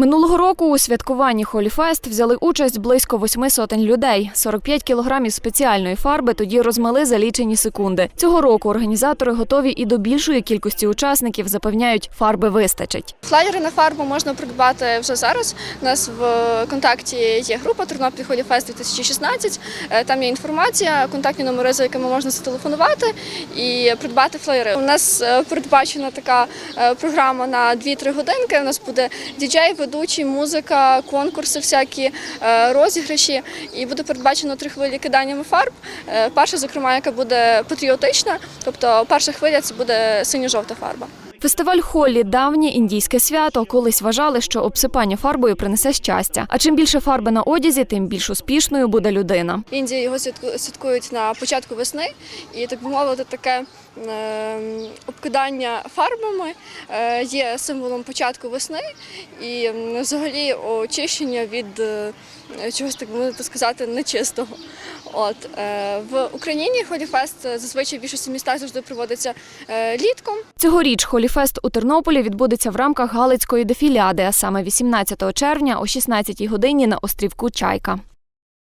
Минулого року у святкуванні Холіфест взяли участь близько восьми сотень людей. 45 кілограмів спеціальної фарби тоді розмили за лічені секунди. Цього року організатори готові і до більшої кількості учасників запевняють, фарби вистачить. Флаєри на фарбу можна придбати вже зараз. У нас в контакті є група Тернопіль Холі Фест 2016. Е, Там є інформація, контактні номери, за якими можна зателефонувати і придбати флаєри. У нас е, передбачена така е, програма на 2-3 годинки. У нас буде діджей, ведучий, музика, конкурси, всякі е, розіграші. І буде передбачено три хвилі киданнями фарб. Е, Перша, зокрема, яка буде патріотична, тобто перша хвиля це буде синьо-жовта фарба. Фестиваль Холлі давнє індійське свято. Колись вважали, що обсипання фарбою принесе щастя. А чим більше фарби на одязі, тим більш успішною буде людина. Індії його святку- святкують на початку весни, і так би мовити, таке е, обкидання фарбами е, є символом початку весни і взагалі очищення від е, чогось так би мовити сказати нечистого. От е, в Україні Холіфест зазвичай в більшості містах завжди проводиться е, літком. Цьогоріч Холіфест у Тернополі відбудеться в рамках Галицької дефіляди, а саме 18 червня о 16 годині на острівку Чайка.